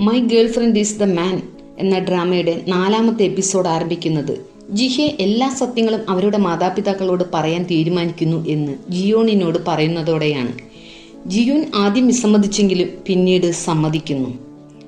My girlfriend is the man എന്ന ഡ്രാമയുടെ നാലാമത്തെ എപ്പിസോഡ് ആരംഭിക്കുന്നത് ജിഹെ എല്ലാ സത്യങ്ങളും അവരുടെ മാതാപിതാക്കളോട് പറയാൻ തീരുമാനിക്കുന്നു എന്ന് ജിയോണിനോട് പറയുന്നതോടെയാണ്. ജിയൂൻ ആദ്യം വിസമ്മതിച്ചെങ്കിലും പിന്നീട് സമ്മതിക്കുന്നു.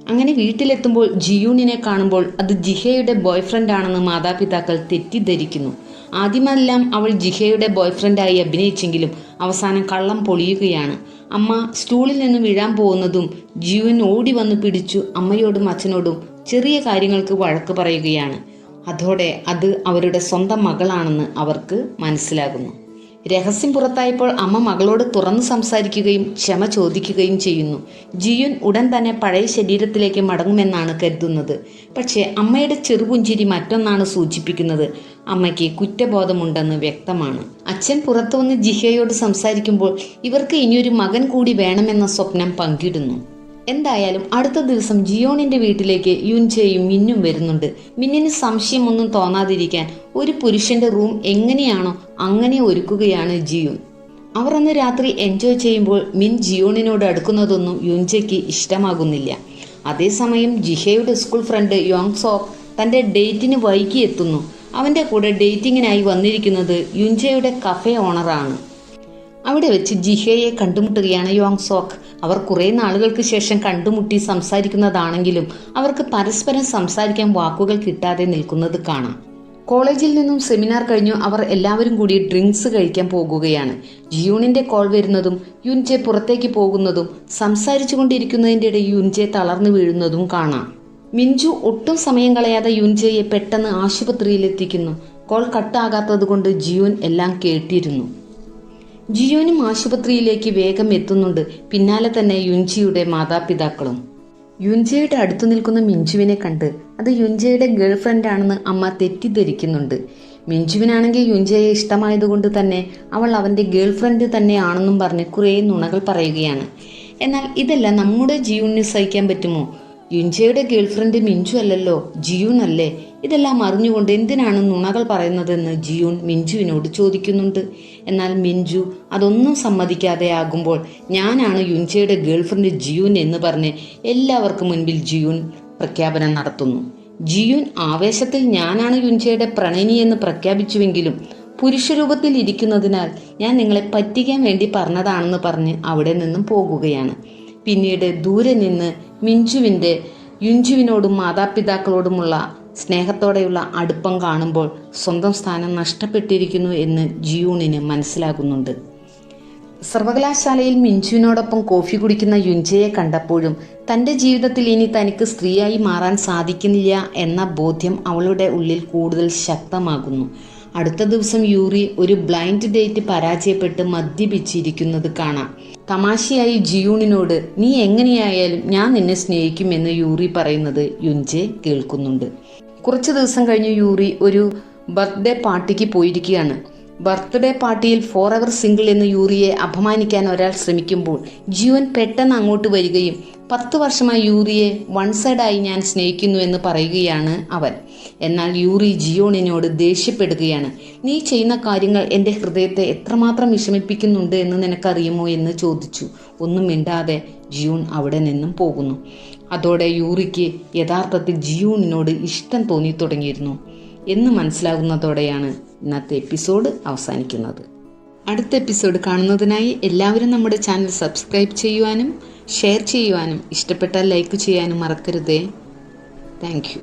അങ്ങനെ വീട്ടിലെത്തുമ്പോൾ ജിയൂണിനെ കാണുമ്പോൾ അത് ജിഹയുടെ ബോയ്ഫ്രണ്ട് ആണെന്ന് മാതാപിതാക്കൾ തെറ്റിദ്ധരിക്കുന്നു. ആദ്യമെല്ലാം അവൾ ജിഹയുടെ ബോയ്ഫ്രണ്ടായി അഭിനയിച്ചെങ്കിലും അവസാനം കള്ളം പൊളിയുകയാണ്. അമ്മ സ്റ്റൂളിൽ നിന്ന് വീഴാൻ പോകുന്നതും ജീവൻ ഓടി വന്ന് പിടിച്ചു അമ്മയോടും അച്ഛനോടും ചെറിയ കാര്യങ്ങൾക്ക് വഴക്ക് പറയുകയാണ്. അതോടെ അത് അവരുടെ സ്വന്തം മകളാണെന്ന് അവർക്ക് മനസ്സിലാകുന്നു. രഹസ്യം പുറത്തായപ്പോൾ അമ്മ മകളോട് തുറന്നു സംസാരിക്കുകയും ക്ഷമ ചോദിക്കുകയും ചെയ്യുന്നു. ജിയുൻ ഉടൻ തന്നെ പഴയ ശരീരത്തിലേക്ക് മടങ്ങുമെന്നാണ് കരുതുന്നത്. പക്ഷേ അമ്മയുടെ ചെറുപുഞ്ചിരി മറ്റൊന്നാണ് സൂചിപ്പിക്കുന്നത്. അമ്മയ്ക്ക് കുറ്റബോധമുണ്ടെന്ന് വ്യക്തമാണ്. അച്ഛൻ പുറത്തു വന്ന് ജിഹയോട് സംസാരിക്കുമ്പോൾ ഇവർക്ക് ഇനിയൊരു മകൻ കൂടി വേണമെന്ന സ്വപ്നം പങ്കിടുന്നു. എന്തായാലും അടുത്ത ദിവസം ജിയോണിന്റെ വീട്ടിലേക്ക് യുൻചെയും മിന്നും വരുന്നുണ്ട്. മിന്നിന് സംശയമൊന്നും തോന്നാതിരിക്കാൻ ഒരു പുരുഷന്റെ റൂം എങ്ങനെയാണോ അങ്ങനെ ഒരുക്കുകയാണ് ജിയോൺ. അവർ അന്ന് രാത്രി എൻജോയ് ചെയ്യുമ്പോൾ മിൻ ജിയോണിനോട് അടുക്കുന്നതൊന്നും യുൻചയ്ക്ക് ഇഷ്ടമാകുന്നില്ല. അതേസമയം ജിഹയുടെ സ്കൂൾ ഫ്രണ്ട് യോങ് സോ തന്റെ ഡേറ്റിന് വൈകി എത്തുന്നു. അവന്റെ കൂടെ ഡേറ്റിങ്ങിനായി വന്നിരിക്കുന്നത് യുൻചയുടെ കഫേ ഓണറാണ്. അവിടെ വെച്ച് ജിഹയെ കണ്ടുമുട്ടുകയാണ് യോങ് സോക്ക് അവർ കുറേ നാളുകൾക്ക് ശേഷം കണ്ടുമുട്ടി സംസാരിക്കുന്നതാണെങ്കിലും അവർക്ക് പരസ്പരം സംസാരിക്കാൻ വാക്കുകൾ കിട്ടാതെ നിൽക്കുന്നത് കാണാം. കോളേജിൽ നിന്നും സെമിനാർ കഴിഞ്ഞു അവർ എല്ലാവരും കൂടി ഡ്രിങ്ക്സ് കഴിക്കാൻ പോകുകയാണ്. ജിയൂണിന്റെ കോൾ വരുന്നതും യുൻജെ പുറത്തേക്ക് പോകുന്നതും സംസാരിച്ചു കൊണ്ടിരിക്കുന്നതിന്റെ ഇടയിൽ യുൻജെ തളർന്നു വീഴുന്നതും കാണാം. മിഞ്ചു ഒട്ടും സമയം കളയാതെ യുൻജയെ പെട്ടെന്ന് ആശുപത്രിയിൽ എത്തിക്കുന്നു കോൾ കട്ടാകാത്തത് കൊണ്ട് ജിയൂൻ എല്ലാം കേട്ടിരുന്നു. ജിയോനും ആശുപത്രിയിലേക്ക് വേഗം എത്തുന്നുണ്ട്. പിന്നാലെ തന്നെ യുൻജിയുടെ മാതാപിതാക്കളും. യുൻജയുടെ അടുത്തു നിൽക്കുന്ന മിഞ്ചുവിനെ കണ്ട് അത് യുൻജയുടെ ഗേൾഫ്രണ്ട് ആണെന്ന് അമ്മ തെറ്റിദ്ധരിക്കുന്നുണ്ട്. മിഞ്ചുവിനാണെങ്കിൽ യുൻജയെ ഇഷ്ടമായതുകൊണ്ട് തന്നെ അവൾ അവന്റെ ഗേൾഫ്രണ്ട് തന്നെയാണെന്നും പറഞ്ഞ് കുറേ നുണകൾ പറയുകയാണ്. എന്നാൽ ഇതെല്ലാം നമ്മുടെ ജീവന് സഹിക്കാൻ പറ്റുമോ? യുൻജയുടെ ഗേൾഫ്രണ്ട് മിഞ്ചു അല്ലല്ലോ ജിയൂൺ അല്ലേ ഇതെല്ലാം അറിഞ്ഞുകൊണ്ട് എന്തിനാണ് നുണകൾ പറയുന്നതെന്ന് ജിയൂൺ മിഞ്ചുവിനോട് ചോദിക്കുന്നുണ്ട്. എന്നാൽ മിഞ്ചു അതൊന്നും സമ്മതിക്കാതെ ആകുമ്പോൾ ഞാനാണ് യുൻജയുടെ ഗേൾ ഫ്രണ്ട് ജിയൂൻ എന്ന് പറഞ്ഞ് എല്ലാവർക്കും മുൻപിൽ ജിയൂൺ പ്രഖ്യാപനം നടത്തുന്നു. ജിയൂൻ ആവേശത്തിൽ ഞാനാണ് യുൻജയുടെ പ്രണയിനി എന്ന് പ്രഖ്യാപിച്ചുവെങ്കിലും പുരുഷരൂപത്തിൽ ഇരിക്കുന്നതിനാൽ ഞാൻ നിങ്ങളെ പറ്റിക്കാൻ വേണ്ടി പറഞ്ഞതാണെന്ന് പറഞ്ഞ് അവിടെ നിന്നും പോകുകയാണ്. പിന്നീട് ദൂരെ നിന്ന് മിഞ്ചുവിന്റെ യുഞ്ചുവിനോടും മാതാപിതാക്കളോടുമുള്ള സ്നേഹത്തോടെയുള്ള അടുപ്പം കാണുമ്പോൾ സ്വന്തം സ്ഥാനം നഷ്ടപ്പെട്ടിരിക്കുന്നു എന്ന് ജിയൂണിന് മനസ്സിലാകുന്നുണ്ട്. സർവകലാശാലയിൽ മിഞ്ചുവിനോടൊപ്പം കോഫി കുടിക്കുന്ന യുഞ്ചയെ കണ്ടപ്പോഴും തന്റെ ജീവിതത്തിൽ ഇനി തനിക്ക് സ്ത്രീയായി മാറാൻ സാധിക്കുന്നില്ല എന്ന ബോധ്യം അവളുടെ ഉള്ളിൽ കൂടുതൽ ശക്തമാകുന്നു. അടുത്ത ദിവസം യൂറി ഒരു ബ്ലൈൻഡ് ഡേറ്റ് പരാജയപ്പെട്ട് മദ്യപിച്ചിരിക്കുന്നത് കാണാം. തമാശയായി ജിയൂണിനോട് നീ എങ്ങനെയായാലും ഞാൻ നിന്നെ സ്നേഹിക്കുമെന്ന് യൂറി പറയുന്നത് യുൻജെ കേൾക്കുന്നുണ്ട്. കുറച്ച് ദിവസം കഴിഞ്ഞ് യൂറി ഒരു ബർത്ത്ഡേ പാർട്ടിക്ക് പോയിരിക്കുകയാണ്. ബർത്ത്ഡേ പാർട്ടിയിൽ ഫോർ എവർ സിംഗിൾ എന്ന് യൂറിയെ അപമാനിക്കാൻ ഒരാൾ ശ്രമിക്കുമ്പോൾ ജീവൻ പെട്ടെന്ന് അങ്ങോട്ട് വരികയും പത്ത് വർഷമായി യൂറിയെ വൺ സൈഡായി ഞാൻ സ്നേഹിക്കുന്നു എന്ന് പറയുകയാണ് അവൻ. എന്നാൽ യൂറി ജിയോണിനോട് ദേഷ്യപ്പെടുകയാണ്. നീ ചെയ്യുന്ന കാര്യങ്ങൾ എന്റെ ഹൃദയത്തെ എത്രമാത്രം വിഷമിപ്പിക്കുന്നുണ്ട് എന്ന് നിനക്കറിയുമോ? എന്ന് ചോദിച്ചു. ഒന്നും മിണ്ടാതെ ജിയൂൺ അവിടെ നിന്നും പോകുന്നു. അതോടെ യൂറിക്ക് യഥാർത്ഥത്തിൽ ജിയൂണിനോട് ഇഷ്ടം തോന്നി തുടങ്ങിയിരുന്നു എന്ന് മനസ്സിലാകുന്നതോടെയാണ് ഇന്നത്തെ എപ്പിസോഡ് അവസാനിക്കുന്നത്. അടുത്ത എപ്പിസോഡ് കാണുന്നതിനായി എല്ലാവരും നമ്മുടെ ചാനൽ സബ്സ്ക്രൈബ് ചെയ്യുവാനും ഷെയർ ചെയ്യുവാനും ഇഷ്ടപ്പെട്ടാൽ ലൈക്ക് ചെയ്യാനും മറക്കരുതേ. താങ്ക്